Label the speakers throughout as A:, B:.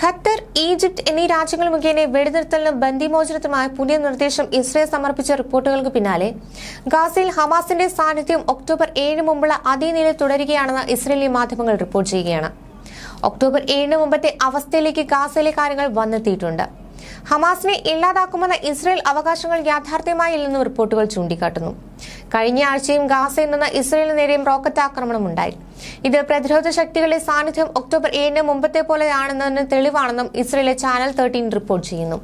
A: Qatar Egypt എന്നീ രാജ്യങ്ങൾ മുഖേന വെടിനിർത്തലിനും ബന്ദിമോചനത്തിനുമായി പുതിയ നിർദ്ദേശം ഇസ്രയേൽ സമർപ്പിച്ച റിപ്പോർട്ടുകൾക്ക് പിന്നാലെ. ഗാസയിൽ ഹമാസിന്റെ സാന്നിധ്യം ഒക്ടോബർ ഏഴിന് മുമ്പുള്ള അതേ നിലയിൽ തുടരുകയാണെന്ന് ഇസ്രയേലി മാധ്യമങ്ങൾ റിപ്പോർട്ട് ചെയ്യുകയാണ്. ഒക്ടോബർ ഏഴിന് മുമ്പത്തെ അവസ്ഥയിലേക്ക് ഗാസയിലെ കാര്യങ്ങൾ വന്നെത്തിയിട്ടുണ്ട്. ഹമാസിനെ ഇല്ലാതാക്കുമെന്ന ഇസ്രയേൽ അവകാശങ്ങൾ യാഥാർത്ഥ്യമായില്ലെന്നും റിപ്പോർട്ടുകൾ ചൂണ്ടിക്കാട്ടുന്നു. കഴിഞ്ഞ ആഴ്ചയും ഗാസയിൽ നിന്ന് ഇസ്രയേലിന് നേരെയും റോക്കറ്റ് ആക്രമണം ഉണ്ടായി ഇത് പ്രതിരോധ ശക്തികളുടെ സാന്നിധ്യം ഒക്ടോബർ ഏഴിന് മുമ്പത്തെ പോലെയാണെന്നതിന് തെളിവാണെന്നും ഇസ്രയേലിലെ ചാനൽ തേർട്ടീൻ റിപ്പോർട്ട് ചെയ്യുന്നു.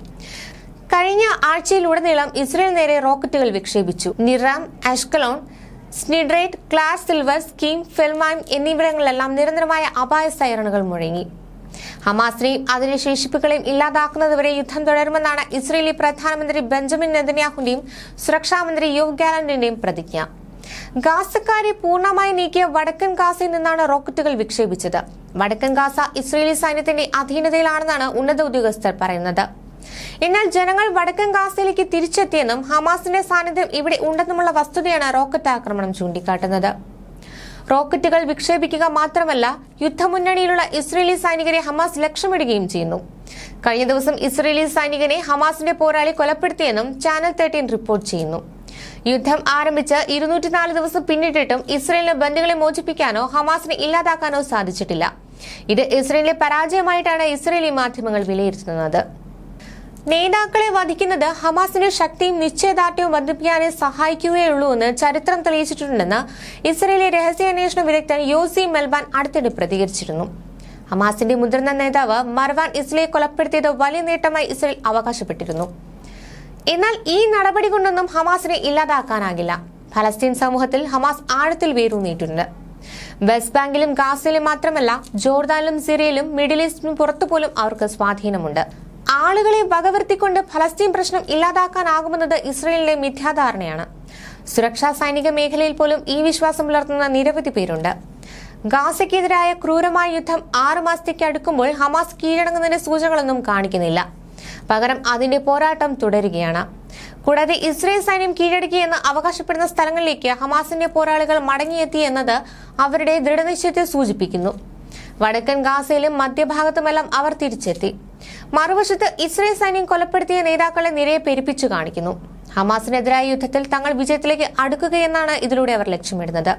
A: കഴിഞ്ഞ ആഴ്ചയിലുടനീളം ഇസ്രയേൽ നേരെ റോക്കറ്റുകൾ വിക്ഷേപിച്ചു. നിറാം അഷ്കലോൺ സ്നിഡ്രേറ്റ് ക്ലാസ് സിൽവർ സ്കീം ഫിൽമൈം എന്നിവിടങ്ങളിലെല്ലാം നിരന്തരമായ അപായ സൈറണുകൾ മുഴങ്ങി. ഹമാസിനെയും അതിന്റെ ശേഷിപ്പുകളെയും ഇല്ലാതാക്കുന്നതുവരെ യുദ്ധം തുടരുമെന്നാണ് ഇസ്രയേലി പ്രധാനമന്ത്രി ബെഞ്ചമിൻ നെതന്യാഹുവിന്റെയും സുരക്ഷാമന്ത്രി യോവ് ഗാലന്റിന്റെയും പ്രതിജ്ഞ. ഗാസക്കാരെ പൂർണമായി നീക്കിയ വടക്കൻ ഗാസയിൽ നിന്നാണ് റോക്കറ്റുകൾ വിക്ഷേപിച്ചത്. വടക്കൻ ഗാസ ഇസ്രയേലി സൈന്യത്തിന്റെ അധീനതയിലാണെന്നാണ് ഉന്നത ഉദ്യോഗസ്ഥർ പറയുന്നത്. എന്നാൽ ജനങ്ങൾ വടക്കൻ ഗാസയിലേക്ക് തിരിച്ചെത്തിയെന്നും ഹമാസിന്റെ സാന്നിധ്യം ഇവിടെ ഉണ്ടെന്നുമുള്ള വസ്തുതയാണ് റോക്കറ്റ് ആക്രമണം ചൂണ്ടിക്കാട്ടുന്നത്. റോക്കറ്റുകൾ വിക്ഷേപിക്കുക മാത്രമല്ല യുദ്ധമുന്നണിയിലുള്ള ഇസ്രേലി സൈനികരെ ഹമാസ് ലക്ഷ്യമിടുകയും ചെയ്യുന്നു. കഴിഞ്ഞ ദിവസം ഇസ്രേലി സൈനികനെ ഹമാസിന്റെ പോരാളി കൊലപ്പെടുത്തിയെന്നും ചാനൽ തേർട്ടീൻ റിപ്പോർട്ട് ചെയ്യുന്നു. യുദ്ധം ആരംഭിച്ച് ഇരുന്നൂറ്റിനാല് ദിവസം പിന്നിട്ടിട്ടും ഇസ്രയേലിന് ബന്ധുക്കളെ മോചിപ്പിക്കാനോ ഹമാസിനെ ഇല്ലാതാക്കാനോ സാധിച്ചിട്ടില്ല. ഇത് ഇസ്രയേലിലെ പരാജയമായിട്ടാണ് ഇസ്രയേലി മാധ്യമങ്ങൾ വിലയിരുത്തുന്നത്. നേതാക്കളെ വധിക്കുന്നത് ഹമാസിന്റെ ശക്തിയും നിശ്ചയദാർഢ്യവും വർദ്ധിപ്പിക്കാനേ സഹായിക്കുകയുള്ളൂ എന്ന് ചരിത്രം തെളിയിച്ചിട്ടുണ്ടെന്ന് ഇസ്രയേലി രഹസ്യാന്വേഷണ വിദഗ്ധൻ യോസി മെൽബാൻ അടുത്തിടെ പ്രതികരിച്ചിരുന്നു. ഹമാസിന്റെ മുതിർന്ന നേതാവ് മർവാൻ ഇസ്ലയെ കൊലപ്പെടുത്തിയത് വലിയ നേട്ടമായി ഇസ്രയേൽ അവകാശപ്പെട്ടിരുന്നു. എന്നാൽ ഈ നടപടി കൊണ്ടൊന്നും ഹമാസിനെ ഇല്ലാതാക്കാനാകില്ല. ഫലസ്തീൻ സമൂഹത്തിൽ ഹമാസ് ആഴത്തിൽ വേരൂന്നിയിട്ടുണ്ട്. വെസ്റ്റ് ബാങ്കിലും ഗാസയിലും മാത്രമല്ല ജോർദാനിലും സിറിയയിലും മിഡിൽ ഈസ്റ്റിനും പുറത്തുപോലും അവർക്ക് സ്വാധീനമുണ്ട്. ആളുകളെ വകവരുത്തിക്കൊണ്ട് ഫലസ്തീൻ പ്രശ്നം ഇല്ലാതാക്കാനാകുമെന്നത് ഇസ്രയേലിലെ മിഥ്യാധാരണയാണ്. സുരക്ഷാ സൈനിക മേഖലയിൽ പോലും ഈ വിശ്വാസം പുലർത്തുന്ന നിരവധി പേരുണ്ട്. ഗാസയ്ക്കെതിരായ ക്രൂരമായ യുദ്ധം ആറു മാസത്തേക്ക് അടുക്കുമ്പോൾ ഹമാസ് കീഴടങ്ങുന്നതിന്റെ സൂചനകളൊന്നും കാണിക്കുന്നില്ല. പകരം അതിന്റെ പോരാട്ടം തുടരുകയാണ്. കൂടാതെ ഇസ്രയേൽ സൈന്യം കീഴടക്കിയെന്ന് അവകാശപ്പെടുന്ന സ്ഥലങ്ങളിലേക്ക് ഹമാസിന്റെ പോരാളികൾ മടങ്ങിയെത്തി എന്നത് അവരുടെ ദൃഢനിശ്ചയത്തെ സൂചിപ്പിക്കുന്നു. വടക്കൻ ഗാസയിലും മധ്യഭാഗത്തുമെല്ലാം അവർ തിരിച്ചെത്തി. മറുവശത്ത് ഇസ്രയേൽ സൈന്യം കൊലപ്പെടുത്തിയ നേതാക്കളെ നിരയെ പെരുപ്പിച്ചു കാണിക്കുന്നു. ഹമാസിനെതിരായ യുദ്ധത്തിൽ തങ്ങൾ വിജയത്തിലേക്ക് അടുക്കുകയെന്നാണ് ഇതിലൂടെ അവർ ലക്ഷ്യമിടുന്നത്.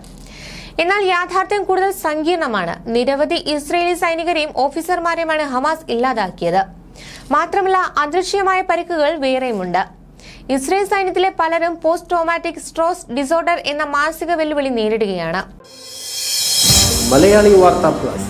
A: എന്നാൽ യാഥാർത്ഥ്യം കൂടുതൽ സങ്കീർണമാണ്. നിരവധി ഇസ്രയേലി സൈനികരെയും ഓഫീസർമാരെയുമാണ് ഹമാസ് ഇല്ലാതാക്കിയത്. മാത്രമല്ല അദൃശ്യമായ പരിക്കുകൾ വേറെയുമുണ്ട്. ഇസ്രയേൽ സൈന്യത്തിലെ പലരും പോസ്റ്റ് ട്രോമാറ്റിക് സ്ട്രോസ് ഡിസോർഡർ എന്ന മാനസിക വെല്ലുവിളി നേരിടുകയാണ്.
B: മലയാളി വാർത്താ plus.